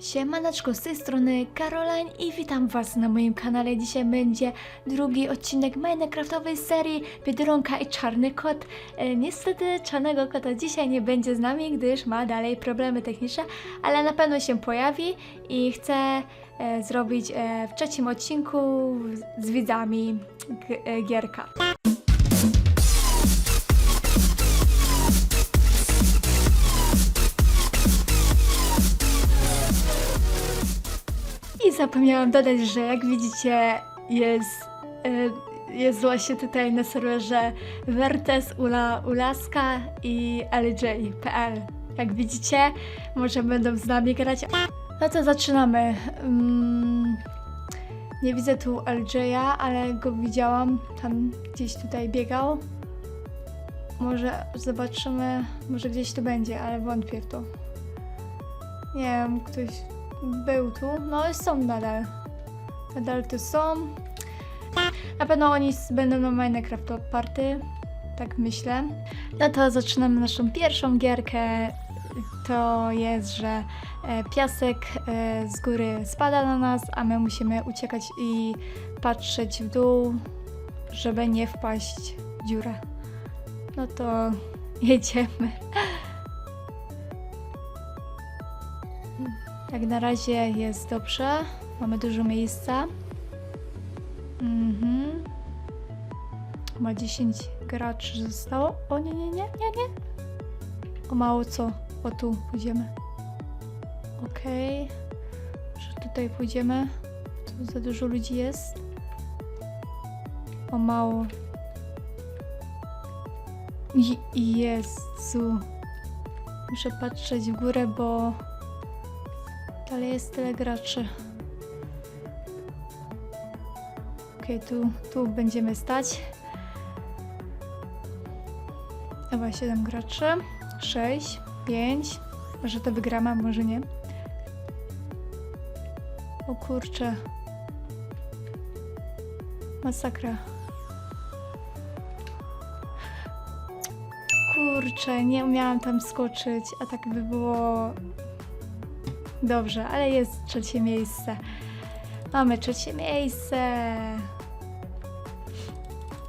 Siemaneczko, z tej strony Caroline i witam Was na moim kanale. Dzisiaj będzie drugi odcinek Minecraftowej serii Biedronka i Czarny Kot. E, niestety czarnego kota dzisiaj nie będzie z nami, gdyż ma dalej problemy techniczne, ale na pewno się pojawi i chcę e, zrobić e, w trzecim odcinku z, z widzami e, gierka. Zapomniałam dodać, że jak widzicie jest, e, jest właśnie tutaj na serwerze Vertes, Ula, Ulaska i LJ.pl. Jak widzicie, może będą z nami grać. No to zaczynamy. Mm, nie widzę tu LJ'a, ale go widziałam. Tam gdzieś tutaj biegał. Może zobaczymy, może gdzieś tu będzie, ale wątpię w to. Nie wiem, ktoś był tu. No i są nadal. Nadal tu są. Na pewno oni będą na Minecraft party. Tak myślę. No to zaczynamy naszą pierwszą gierkę. To jest, że e, piasek e, z góry spada na nas, a my musimy uciekać i patrzeć w dół, żeby nie wpaść w dziurę. No to jedziemy. Jak na razie jest dobrze. Mamy dużo miejsca. Mhm. Ma 10 graczy zostało. O nie, nie, nie, nie, nie. O mało co. O tu pójdziemy. Okej. Że tutaj pójdziemy. Tu za dużo ludzi jest. O mało. Jezu. Muszę patrzeć w górę, bo ale jest tyle graczy. Okej, tu, tu będziemy stać. Chyba 7 graczy. 6, 5. Może to wygramy, może nie. O kurczę. Masakra. Kurczę, nie umiałam tam skoczyć, a tak by było Dobrze, ale jest trzecie miejsce. Mamy trzecie miejsce.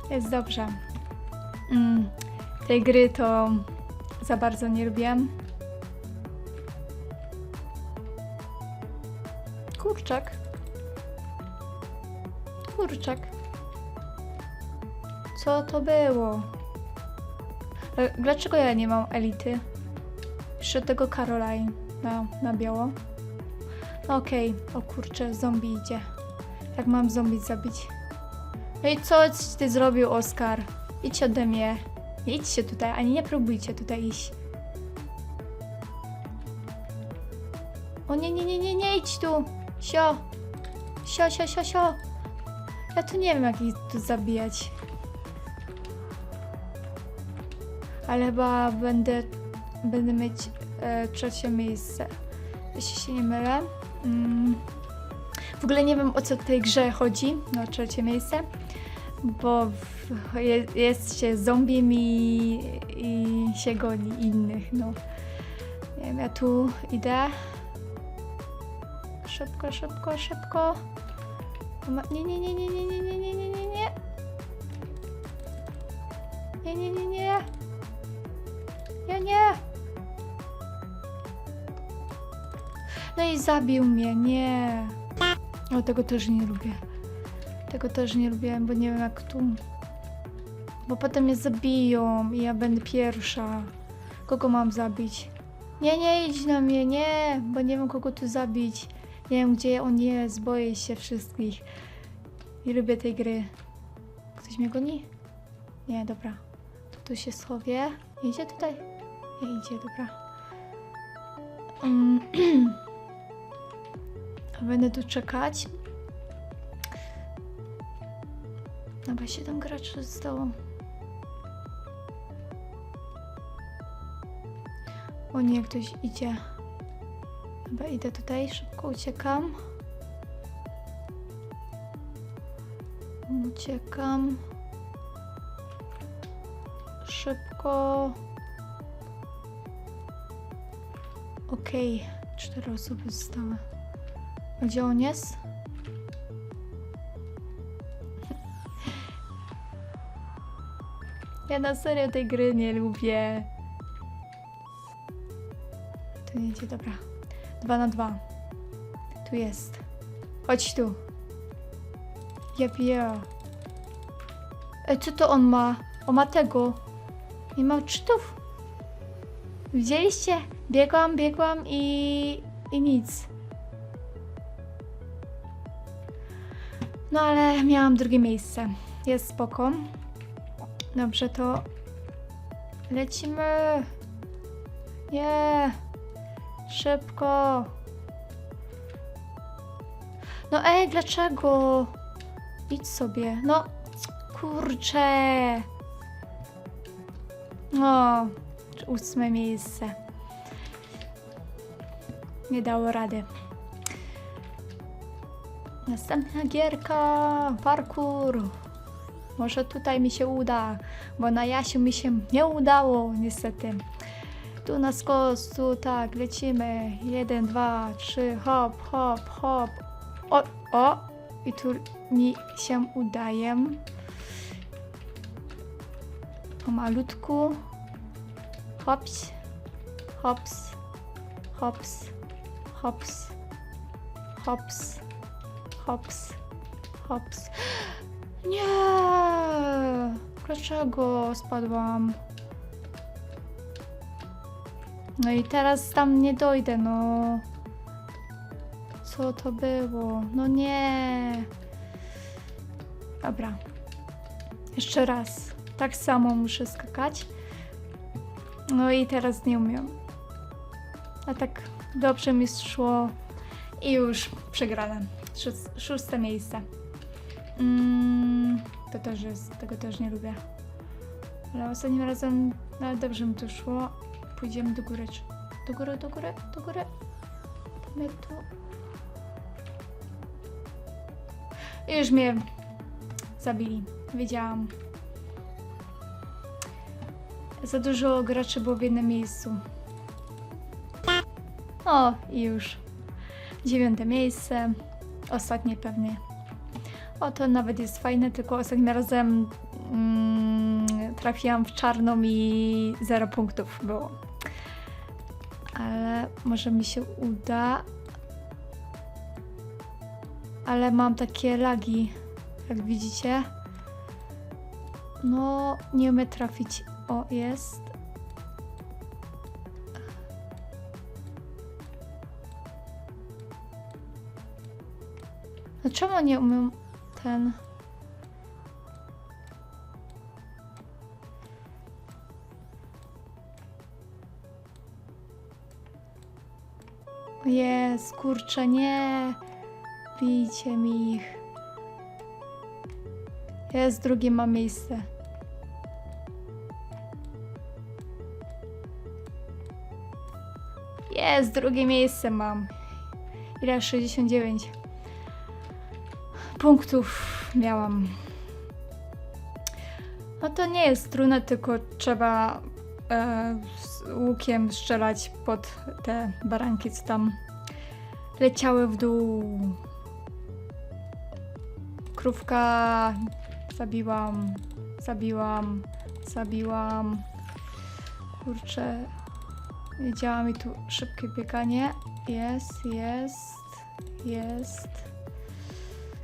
Jest dobrze. Mm, tej gry to za bardzo nie lubiłam. Kurczak. Kurczak. Co to było? E, Dlaczego ja nie mam elity? Jeszcze tego Caroline na, na biało. Okej, o kurczę, zombie idzie. Jak mam zombie zabić? No i co ty zrobił, Oskar? Idź ode mnie. Nie idźcie tutaj, ani nie próbujcie tutaj iść. O nie, nie, nie, nie, nie idź tu. Sio. Sio, sio, sio, sio. Ja tu nie wiem, jak ich tu zabijać. Ale chyba będę, będę mieć trzecie miejsce. Jeśli się nie mylę. Mm. W ogóle nie wiem o co w tej grze chodzi, no trzecie miejsce, bo jest się zombiem i, i się goni innych, no. Nie wiem, ja tu idę. Szybko, szybko, szybko. Nie, nie, nie, nie, nie, nie, nie, nie, nie, nie, nie. Nie, nie, nie, nie. Ja nie. I zabił mnie, nie. O, tego też nie lubię. Tego też nie lubię, bo nie wiem jak tu. Bo potem mnie zabiją i ja będę pierwsza. Kogo mam zabić? Nie, nie idź na mnie, nie, bo nie wiem kogo tu zabić. Nie wiem gdzie on jest, boję się wszystkich. Nie lubię tej gry. Ktoś mnie goni? Nie, dobra. Tu się schowię. Idzie tutaj? Nie idzie, dobra. Mm. Będę tu czekać. Chyba 7 graczy zostało. O nie, ktoś idzie. Chyba idę tutaj, szybko uciekam. Uciekam. Szybko. Okej, Cztery osoby zostały. Gdzie on jest? Ja na serio tej gry nie lubię. Tu idzie, dobra. Dwa na dwa. Tu jest. Chodź tu. Ja wiem. Ej, co to on ma? On ma tego. Nie ma czytów. Widzieliście? Biegłam, biegłam i... i nic. No ale miałam drugie miejsce. Jest spoko. Dobrze, to lecimy. Nie. Szybko. No ej, dlaczego? Idź sobie. No, kurczę. No, ósme miejsce. Nie dało rady. Następna gierka. Parkour. Może tutaj mi się uda, bo na Jasiu mi się nie udało, niestety. Tu na skos, tu tak, lecimy. Jeden, dwa, trzy, hop, hop, hop. O, o! I tu mi się udaje. Pomalutku. Hops, hops, hops, hops, hops, hops, hops. Nie! Dlaczego spadłam? No i teraz tam nie dojdę, no. Co to było? No nie. Dobra. Jeszcze raz. Tak samo muszę skakać. No i teraz nie umiem. A tak dobrze mi szło i już przegrałem. Szós- Szóste miejsce. Mm, to też jest, tego też nie lubię. Ale ostatnim razem nawet dobrze mi to szło. Pójdziemy do góry. Do góry, do góry, do góry. My tu. I już mnie zabili. Wiedziałam. Za dużo graczy było w jednym miejscu. O, i już. Dziewiąte miejsce. Ostatnie pewnie. O, to nawet jest fajne, tylko ostatnim razem mm, trafiłam w czarną i zero punktów było. Ale może mi się uda. Ale mam takie lagi, jak widzicie. No, nie umiem trafić. O, jest. No czemu nie umiem ten... Jest, kurczę, nie. Bijcie mi ich. Jest, drugie ma miejsce. Jest, drugie miejsce mam. Ile? 69 punktów miałam. No to nie jest trudne, tylko trzeba e, z łukiem strzelać pod te baranki, co tam leciały w dół. Krówka zabiłam, zabiłam, zabiłam. Kurczę, nie działa mi tu szybkie bieganie. Jest, jest, jest.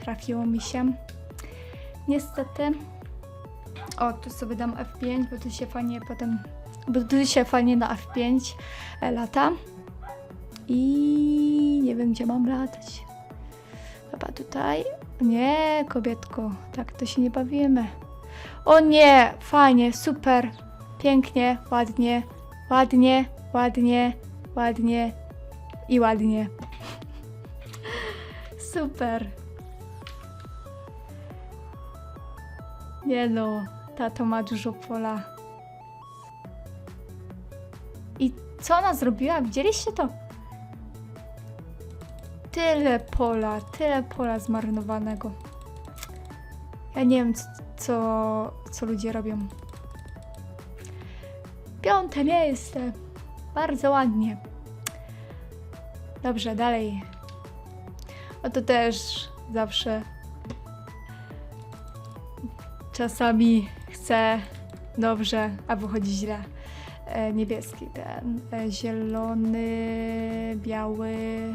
trafiło mi się. Niestety. O, tu sobie dam F5, bo tu się fajnie potem. Bo tu się fajnie na F5 e, lata. I nie wiem, gdzie mam latać. Chyba tutaj. Nie, kobietko, tak to się nie bawimy. O nie, fajnie, super, pięknie, ładnie, ładnie, ładnie, ładnie. i ładnie. Super. Nie no, tato ma dużo pola. I co ona zrobiła? Widzieliście to? Tyle pola, tyle pola zmarnowanego. Ja nie wiem, co, co ludzie robią. Piąte miejsce. Bardzo ładnie. Dobrze, dalej. O to też zawsze czasami chcę dobrze, a wychodzi źle. E, niebieski ten, e, zielony, biały, e,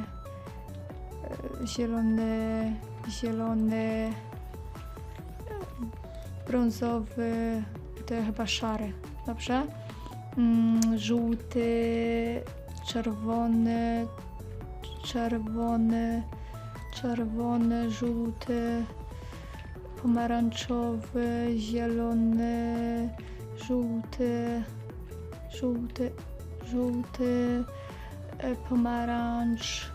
zielony, zielony, e, brązowy, to chyba szary, dobrze? Mm, żółty, czerwony, czerwony, czerwony, żółty, pomarańczowy, zielony, żółty, żółty, żółty, e, pomarańcz,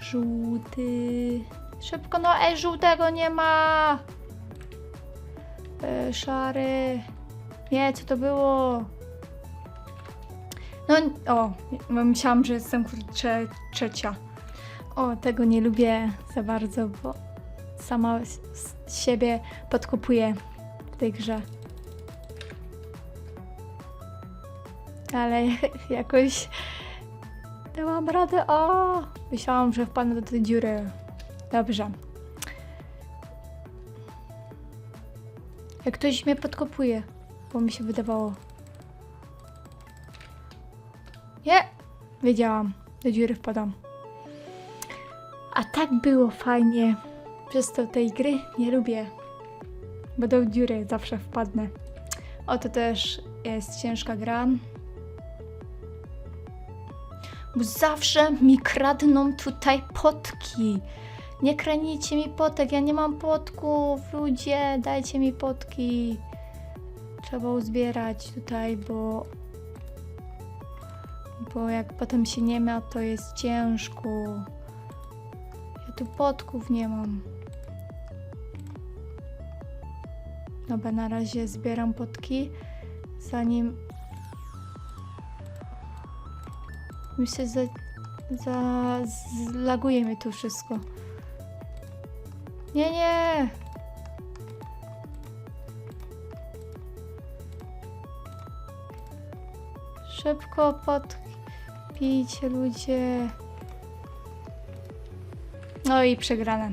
żółty. Szybko, no ej, żółtego nie ma! E, szary. Nie, co to było? No, o, myślałam, że jestem kurczę trzecia. O, tego nie lubię za bardzo, bo sama siebie podkupuję w tej grze. Ale jakoś dałam radę. O! Myślałam, że wpadnę do tej dziury. Dobrze. Jak ktoś mnie podkopuje, bo mi się wydawało. Nie! Wiedziałam. Do dziury wpadam. A tak było fajnie. Przez to tej gry nie lubię. Bo do dziury zawsze wpadnę. O, to też jest ciężka gra. Bo zawsze mi kradną tutaj potki. Nie kradnijcie mi potek, ja nie mam potków. Ludzie, dajcie mi potki. Trzeba uzbierać tutaj, bo bo jak potem się nie ma, to jest ciężko. Ja tu potków nie mam. Dobra, na razie zbieram potki, zanim mi się za, za, zlaguje mi tu wszystko. Nie, nie! Szybko podpijcie ludzie. No i przegrane.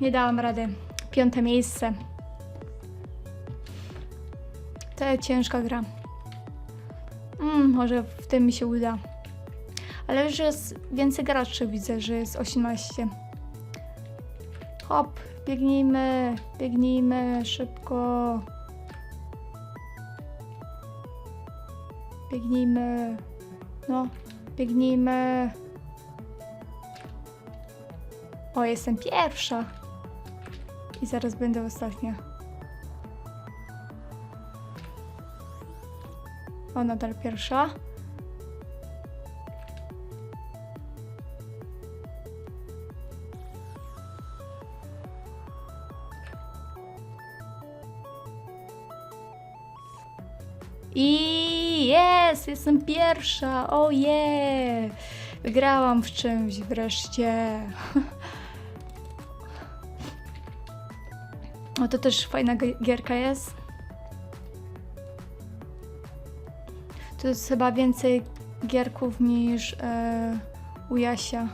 Nie dałam rady. Piąte miejsce. To ciężka gra. Mm, może w tym mi się uda. Ale już jest więcej graczy, widzę, że jest 18. Hop, biegnijmy, biegnijmy szybko. Biegnijmy. No, biegnijmy. O, jestem pierwsza. I zaraz będę ostatnia. O, nadal pierwsza. I jest, jestem pierwsza. O je! Wygrałam w czymś wreszcie. O, to też fajna gi- gierka jest. To jest chyba więcej gierków niż e, u Jasia.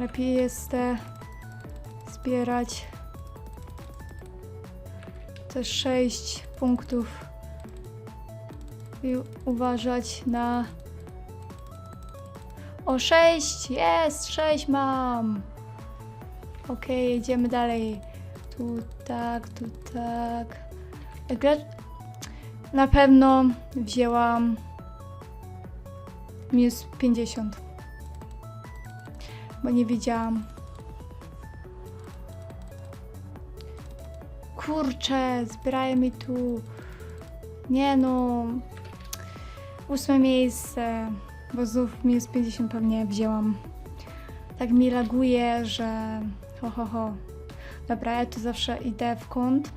Lepiej jest te zbierać te 6 punktów i uważać na. O 6! Jest! 6 mam! Okej, jedziemy dalej. Tu tak, tu tak. Na pewno wzięłam minus 50. Bo nie wiedziałam. Kurczę, zbierają mi tu. Nie no. ósme miejsce, bo znów minus 50 pewnie wzięłam. Tak mi laguje, że ho ho ho. Dobra, ja tu zawsze idę w kąt.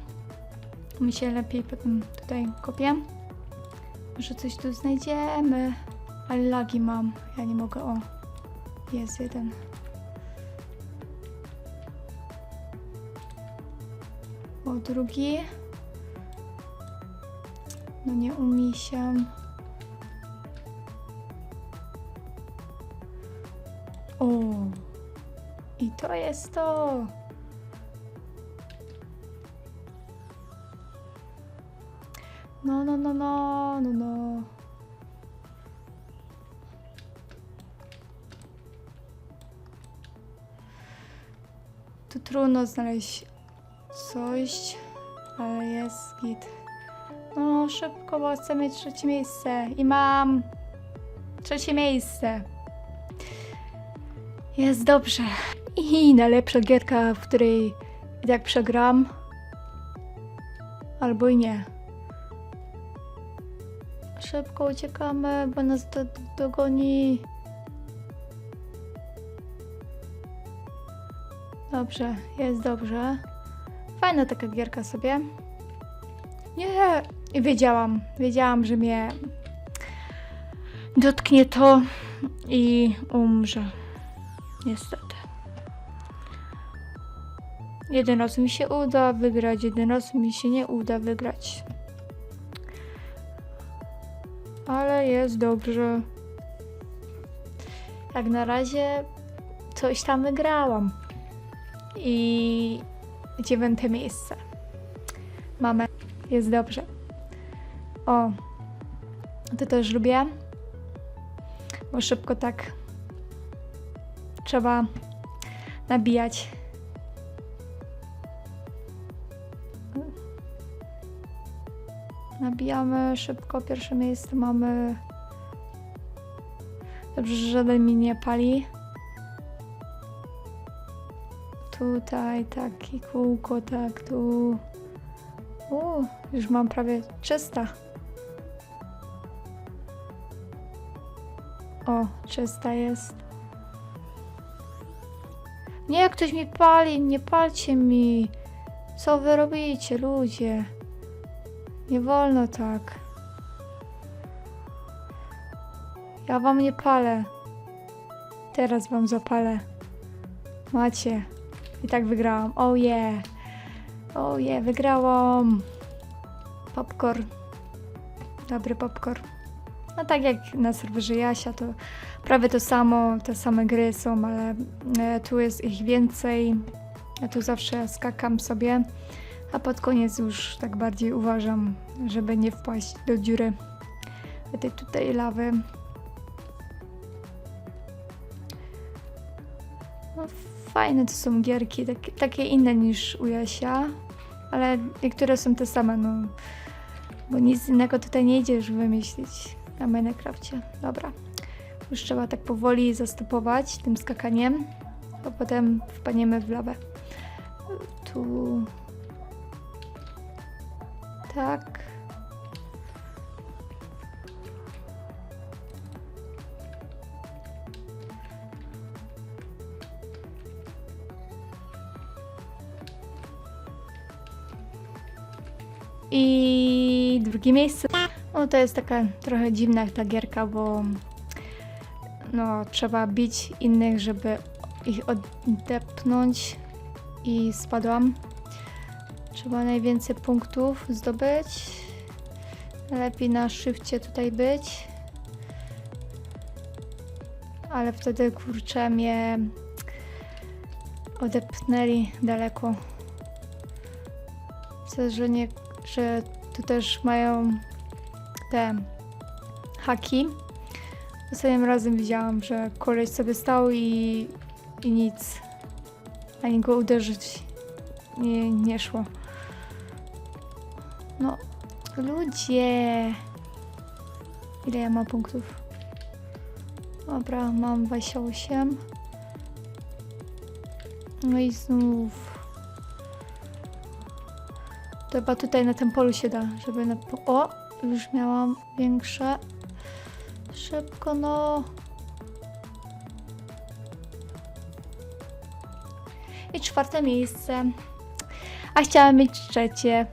Mi się lepiej potem tutaj kopię. Może coś tu znajdziemy. Ale lagi mam. Ja nie mogę. O, jest jeden. O, drugi. No nie umie się. O, i to jest to. No, no, no, no, no, no. Tu trudno znaleźć coś, ale jest git. No, szybko, bo chcę mieć trzecie miejsce. I mam trzecie miejsce. Jest dobrze. I najlepsza gierka, w której i tak przegram. Albo i nie. Szybko uciekamy, bo nas do, dogoni. Dobrze, jest dobrze. Fajna taka gierka sobie. Nie, wiedziałam, wiedziałam, że mnie dotknie to i umrze. Niestety. Jeden raz mi się uda wygrać, jeden raz mi się nie uda wygrać. Ale jest dobrze. Jak na razie coś tam wygrałam. I dziewiąte miejsce. Mamy. Jest dobrze. O. To też lubię. Bo szybko tak trzeba nabijać. Nabijamy szybko, pierwsze miejsce mamy. Dobrze, że żaden mi nie pali. Tutaj taki kółko, tak tu. U, już mam prawie 300. O, 300 jest. Nie, ktoś mi pali, nie palcie mi. Co wy robicie, ludzie? Nie wolno tak. Ja wam nie palę. Teraz wam zapalę. Macie. I tak wygrałam. Oh yeah. Oh yeah, wygrałam. Popcorn. Dobry popcorn. No tak jak na serwerze Jasia, to prawie to samo, te same gry są, ale e, tu jest ich więcej. Ja tu zawsze skakam sobie, a pod koniec już tak bardziej uważam, żeby nie wpaść do dziury tej tutaj lawy. No, fajne to są gierki, takie, takie inne niż u Jasia, ale niektóre są te same, no. Bo nic innego tutaj nie idzie już wymyślić na Minecrafcie. Dobra. Już trzeba tak powoli zastopować tym skakaniem, a potem wpaniemy w lawę. Tu. Tak. I drugie miejsce. No to jest taka trochę dziwna ta gierka, bo no trzeba bić innych, żeby ich odepnąć i spadłam. Trzeba najwięcej punktów zdobyć. Lepiej na szybcie tutaj być. Ale wtedy kurczę mnie odepnęli daleko. Myślę, że nie, że tu też mają te haki. Ostatnim razem widziałam, że koleś sobie stał i, i nic. Ani go uderzyć nie, nie szło. No, ludzie. Ile ja mam punktów? Dobra, mam 28. No i znów. To chyba tutaj na tym polu się da, żeby na... O! Już miałam większe. Szybko, no. I czwarte miejsce. A chciałam mieć trzecie.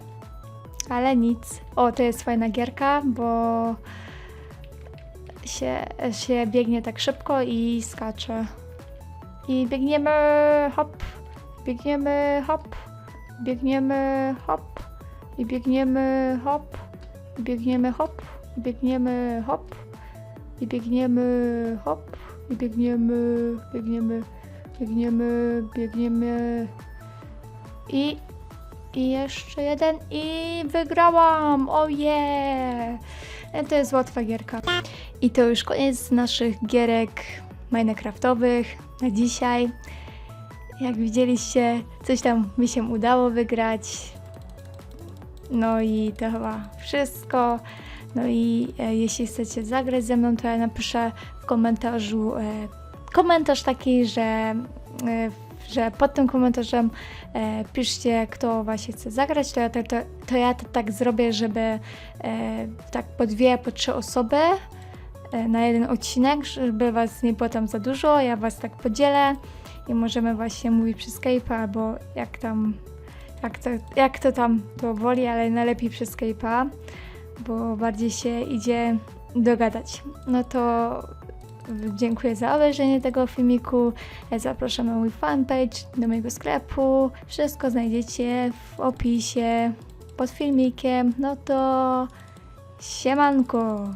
Ale nic. O, to jest fajna gierka, bo się, się biegnie tak szybko i skacze. I biegniemy hop, biegniemy hop, biegniemy hop, i biegniemy hop, i biegniemy hop, i biegniemy hop, i biegniemy hop, i biegniemy, biegniemy, biegniemy, biegniemy i i jeszcze jeden i wygrałam! Oje! To jest łatwa gierka. I to już koniec naszych gierek Minecraftowych na dzisiaj. Jak widzieliście, coś tam mi się udało wygrać. No i to chyba wszystko. No i e, jeśli chcecie zagrać ze mną, to ja napiszę w komentarzu e, komentarz taki, że, e, że pod tym komentarzem e, piszcie, kto właśnie chce zagrać, to ja, to, to, to ja to tak zrobię, żeby e, tak po dwie, po trzy osoby e, na jeden odcinek, żeby was nie było tam za dużo, ja was tak podzielę i możemy właśnie mówić przez Skype'a albo jak tam, jak to, jak to tam to woli, ale najlepiej przez Skype'a, bo bardziej się idzie dogadać. No to dziękuję za obejrzenie tego filmiku. Zapraszam na mój fanpage, do mojego sklepu. Wszystko znajdziecie w opisie pod filmikiem. No to siemanko!